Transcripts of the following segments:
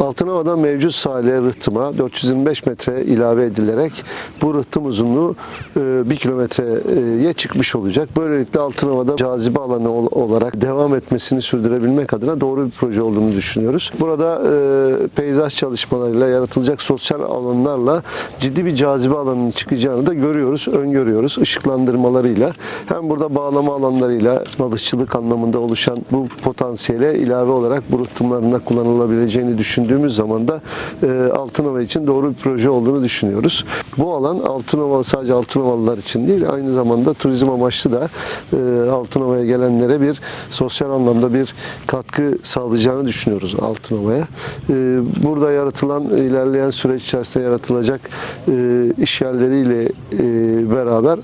Altınova'da mevcut sahile rıhtıma 425 metre ilave edilerek bu rıhtım uzunluğu e, 1 kilometreye çıkmış olacak. Böylelikle Altınova'da cazibe alanı ol- olarak devam etmesini sürdürebilmek adına doğru bir proje olduğunu düşünüyoruz. Burada e, peyzaj çalışmalarıyla yaratılacak sosyal alanlarla ciddi bir cazibe alanının çıkacağını da görüyoruz, öngörüyoruz ışıklandırmalarıyla. Hem burada bağlama alanlarıyla balıkçılık anlamında oluşan bu potansiyele ilave olarak bu rıhtımlarında kullanılabileceğini düşündüğümüz zaman da e, Altınova için doğru bir proje olduğunu düşünüyoruz. Bu alan Altınova sadece Altınovalılar için değil aynı zamanda turizm amaçlı da e, Altınova'ya gelenlere bir sosyal anlamda bir katkı sağlayacağını düşünüyoruz Altınova'ya. E, burada yaratılan ilerleyen süreç içerisinde yaratılacak e, iş yerleriyle e, beraber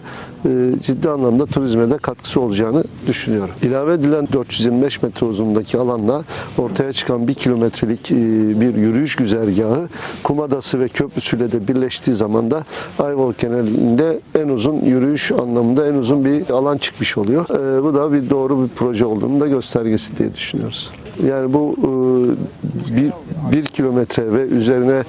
ciddi anlamda turizme de katkısı olacağını düşünüyorum. İlave edilen 425 metre uzunluğundaki alanla ortaya çıkan 1 kilometrelik e, bir yürüyüş güzergahı Kumadası ve köprüsüyle de birleştiği zaman da Ayvalık genelinde en uzun yürüyüş anlamında en uzun bir alan çıkmış oluyor. E, bu da bir doğru bir proje olduğunu da göstergesi diye düşünüyoruz. Yani bu e, bir, bir kilometre ve üzerine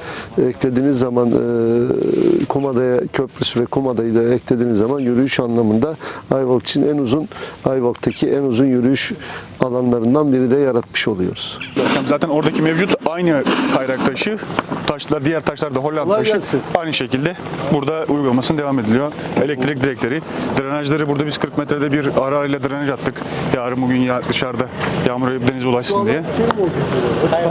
eklediğiniz zaman e, Kumada'ya köprüsü ve Kumada'yı da eklediğiniz zaman yürüyüş anlamında Ayvalık için en uzun Ayvalık'taki en uzun yürüyüş alanlarından biri de yaratmış oluyoruz. Zaten- Zaten oradaki mevcut aynı kayrak taşı. Taşlar, diğer taşlar da Hollanda taşı. gelsin. Aynı şekilde burada uygulamasını devam ediliyor. Elektrik direkleri, drenajları burada biz 40 metrede bir ara ara ile drenaj attık. Yarın bugün ya dışarıda yağmur yağıp denize ulaşsın diye.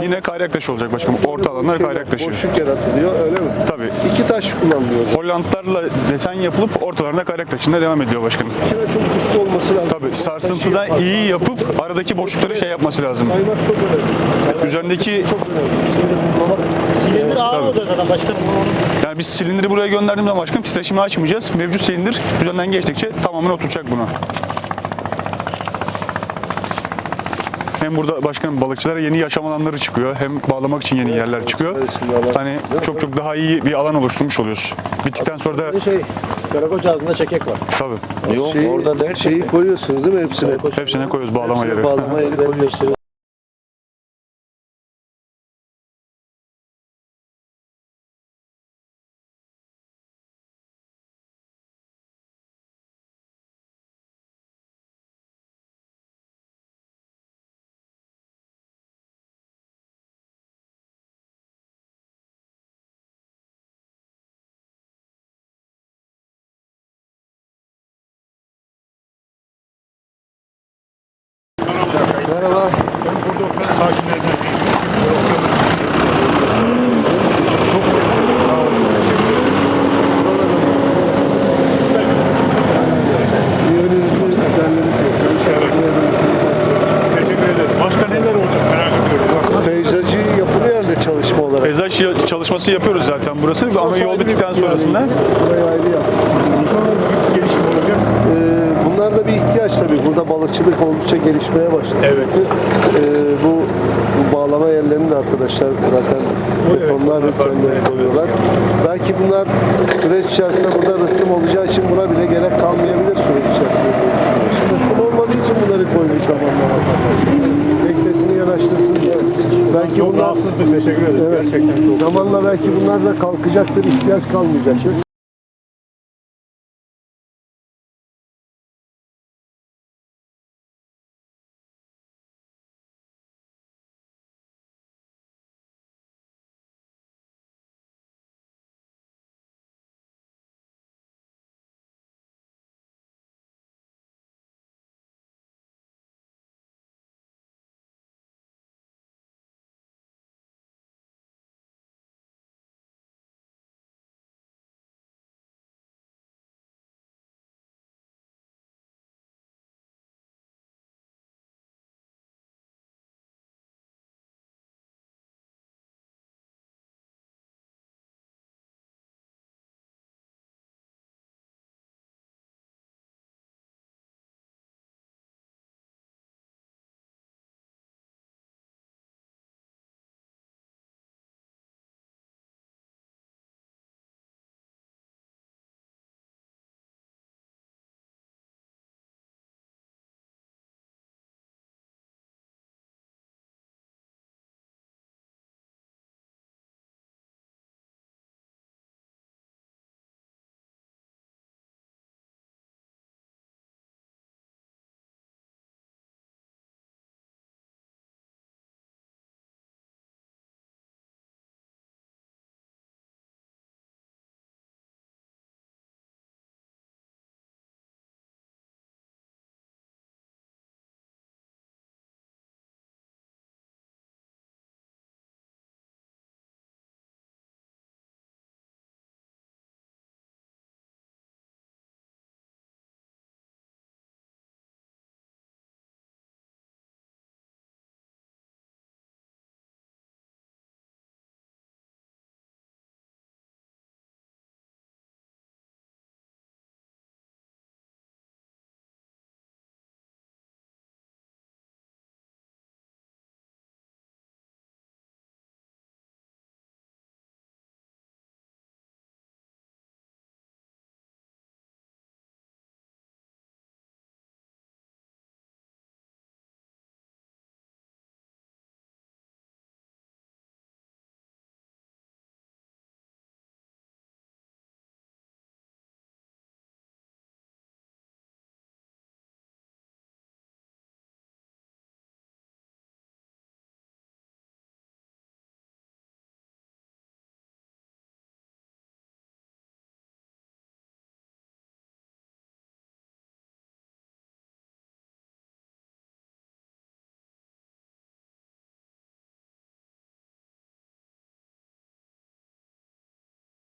Yine kayrak taşı olacak başkanım. Orta alanlar kayrak taşı. Boşluk yaratılıyor öyle mi? Tabii. İki taş kullanılıyor. Hollandlarla desen yapılıp ortalarına kayrak taşında devam ediyor başkanım. Makine çok güçlü olması lazım. Tabii sarsıntıda iyi yapıp aradaki boşlukları şey yapması lazım. Kaymak çok önemli. Üzerindeki Çok önemli. Silindir ağır oluyor zaten başkanım. Yani biz silindiri buraya gönderdiğimiz zaman başkanım titreşimi açmayacağız. Mevcut silindir üzerinden geçtikçe tamamen oturacak buna. Hem burada başkanım balıkçılara yeni yaşam alanları çıkıyor. Hem bağlamak için yeni yerler çıkıyor. Hani çok çok daha iyi bir alan oluşturmuş oluyoruz. Bittikten sonra da Şey, Karakoç ağzında çekek var. tabii Yok orada da şeyi koyuyorsunuz değil mi hepsine? hepsine koyuyoruz bağlama yeri. Bağlama yeri koyuyorsunuz. çalışması yapıyoruz zaten burası ama yol bittikten sonrasında. Bir gelişim olacak. Ee, bunlar da bir ihtiyaç tabii. Burada balıkçılık oldukça gelişmeye başladı. Evet. Ee, bu, bu bağlama yerlerini de arkadaşlar zaten betonlar rıhtımları koyuyorlar. Belki bunlar süreç içerisinde burada rıhtım olacağı için buna bile gerek kalmayabilir süreç içerisinde diye düşünüyorsun. Rıhtım olmadığı için bunları koymuş zamanla. Beklesin yanaştırsın diye. Belki Çok bunlar rahatsızlık. Teşekkür ederim. Evet. Gerçekten çok. zamanla belki bunlar da kalkacaktır, ihtiyaç kalmayacaktır.